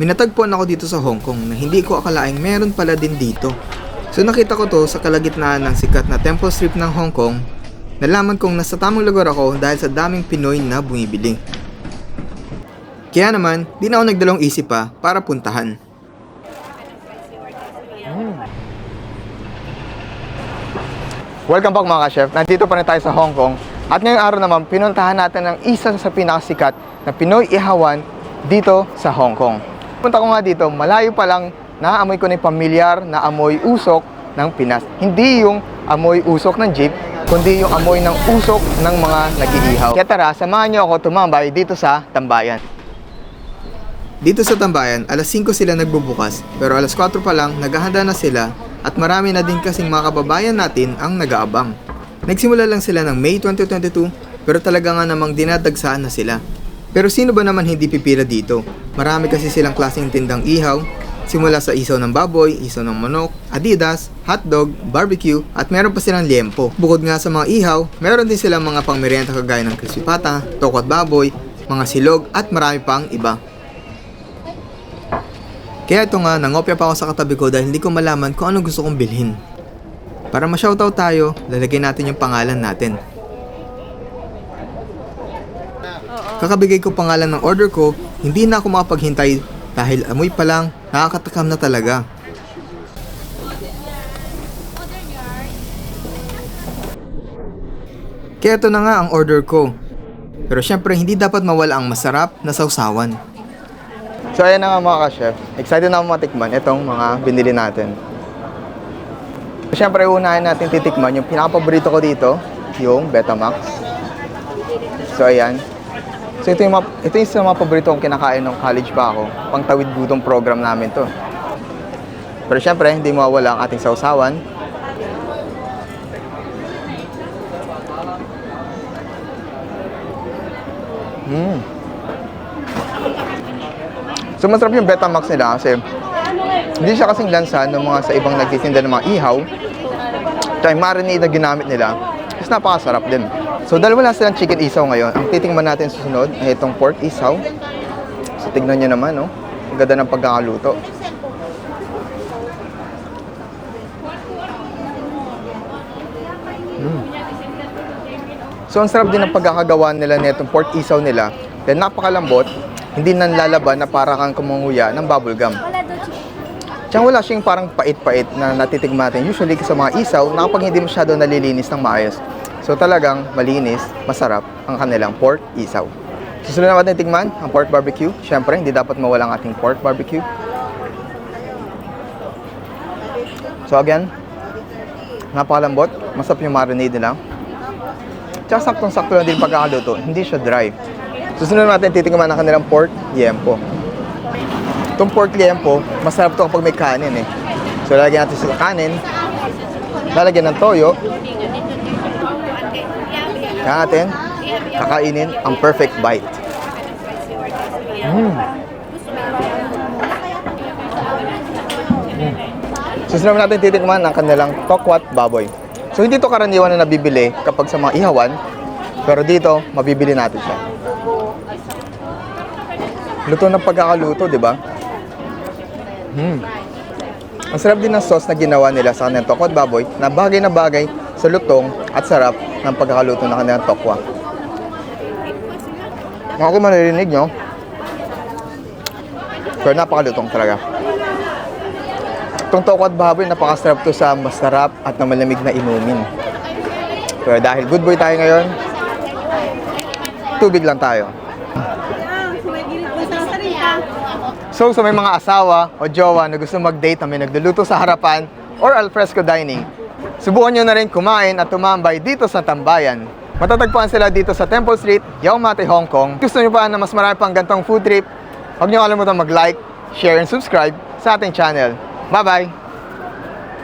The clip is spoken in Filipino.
Minatagpuan ako dito sa Hong Kong na hindi ko akalaing meron pala din dito. So nakita ko to sa kalagitnaan ng sikat na Temple Street ng Hong Kong. Nalaman kong nasa tamang lugar ako dahil sa daming Pinoy na bumibili. Kaya naman, di na ako nagdalawang isip pa para puntahan. Welcome back mga ka-chef. Nandito pa rin tayo sa Hong Kong. At ngayong araw naman, pinuntahan natin ang isa sa pinakasikat na Pinoy Ihawan dito sa Hong Kong. Punta ko nga dito, malayo pa lang naaamoy ko na yung pamilyar na amoy usok ng Pinas. Hindi yung amoy usok ng jeep, kundi yung amoy ng usok ng mga nag-iihaw. Kaya tara, samahan niyo ako tumambay dito sa Tambayan. Dito sa Tambayan, alas 5 sila nagbubukas, pero alas 4 pa lang naghahanda na sila at marami na din kasing mga kababayan natin ang nag-aabang. Nagsimula lang sila ng May 2022, pero talaga nga namang dinadagsaan na sila. Pero sino ba naman hindi pipila dito? Marami kasi silang klaseng tindang ihaw, simula sa isaw ng baboy, isaw ng manok, adidas, hotdog, barbecue, at meron pa silang liempo. Bukod nga sa mga ihaw, meron din silang mga pangmeryenta kagaya ng crispy pata, tokot baboy, mga silog, at marami pang iba. Kaya ito nga, nangopya pa ako sa katabi ko dahil hindi ko malaman kung ano gusto kong bilhin. Para ma-shoutout tayo, lalagay natin yung pangalan natin. Kakabigay ko pangalan ng order ko, hindi na ako makapaghintay dahil amoy pa lang, nakakatakam na talaga. Kaya ito na nga ang order ko. Pero syempre hindi dapat mawala ang masarap na sausawan. So ayan na nga mga ka-chef. Excited na ako matikman itong mga binili natin. Siyempre, unahin natin titikman yung pinakapaborito ko dito, yung Betamax. So ayan. So ito yung, mga, ito yung sa mga paborito kong kinakain nung college pa ako. Pangtawid gutong program namin to. Pero syempre, hindi mawawala ang ating sausawan. Mm. So masarap yung Betamax nila kasi hindi siya kasing lansa ng mga sa ibang nagtitinda ng mga ihaw. Yung marinade na ginamit nila, is napakasarap din. So dalawa lang silang chicken isaw ngayon. Ang titingnan natin susunod ay itong pork isaw. So tignan nyo naman, no? Ang ganda ng pagkakaluto. Mm. So ang sarap din ng pagkakagawa nila nitong pork isaw nila. Then napakalambot, hindi nanlalaban na para kang kumunguya ng bubble gum. Tsaka wala siyang parang pait-pait na natitigman natin. Usually sa mga isaw, na kapag hindi masyado nalilinis ng maayos. So talagang malinis, masarap ang kanilang pork isaw. Susunod naman natin tigman ang pork barbecue. Siyempre, hindi dapat mawala ang ating pork barbecue. So again, napakalambot, masarap yung marinade nila. Tsaka saktong-sakto lang din pagkakaluto, hindi siya dry. Susunod natin titingnan ang kanilang pork liempo. Itong pork liempo, masarap to kapag may kanin eh. So lalagyan natin sa kanin, lalagyan ng toyo, kaya natin, kakainin ang perfect bite. Mm. Susunod natin titikman ang kanilang tokwat baboy. So hindi to karaniwan na nabibili kapag sa mga ihawan, pero dito mabibili natin siya. Luto ng pagkakaluto, di ba? Hmm. Ang sarap din ng sauce na ginawa nila sa kanilang tokwa at baboy na bagay na bagay sa lutong at sarap ng pagkakaluto ng kanilang tokwa. Ako maririnig nyo. Pero napakalutong talaga. Itong tokwa at baboy, napakasarap to sa masarap at na malamig na inumin. Pero dahil good boy tayo ngayon, tubig lang tayo. So sa may mga asawa o jowa na gusto mag-date na may nagluluto sa harapan or alfresco dining, subukan nyo na rin kumain at tumambay dito sa Tambayan. Matatagpuan sila dito sa Temple Street, Yau Ma Tei, Hong Kong. Gusto nyo pa na mas marami pang gantong food trip, huwag nyo kalimutan mag-like, share, and subscribe sa ating channel. Bye-bye!